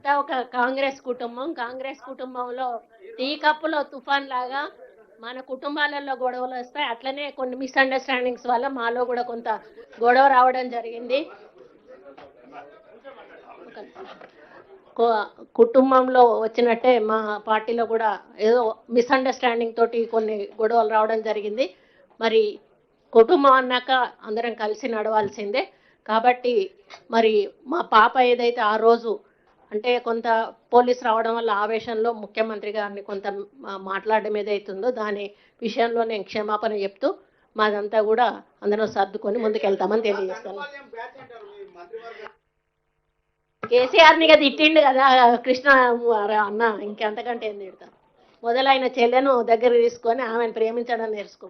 అంతా ఒక కాంగ్రెస్ కుటుంబం. కాంగ్రెస్ కుటుంబంలో టీ కప్పులో తుఫాన్ లాగా మన కుటుంబాలలో గొడవలు వస్తాయి. అట్లనే కొన్ని మిస్అండర్స్టాండింగ్స్ వల్ల మాలో కూడా కొంత గొడవ రావడం జరిగింది. ఒక కో- కుటుంబంలో వచ్చినట్టే మా పార్టీలో కూడా ఏదో మిస్అండర్స్టాండింగ్ తోటి కొన్ని గొడవలు రావడం జరిగింది. మరి కుటుంబం అన్నాక అందరం కలిసి నడవాల్సిందే. కాబట్టి మరి మా పాప ఏదైతే ఆ రోజు అంటే కొంత పోలీస్ రావడం వల్ల ఆవేశంలో ముఖ్యమంత్రి గారిని కొంత మాట్లాడడం ఏదైతుందో దాని విషయంలో నేను క్షమాపణ చెప్తూ మాదంతా కూడా అందరం సర్దుకొని ముందుకెళ్తామని తెలియజేస్తాను. కేసీఆర్ని కదా తిట్టిండు కదా కృష్ణ అన్న ఇంకెంతకంటే ఏం తిడతాం? మొదలైన చెల్లెను దగ్గర తీసుకొని ఆమెను ప్రేమించడం నేర్చుకో.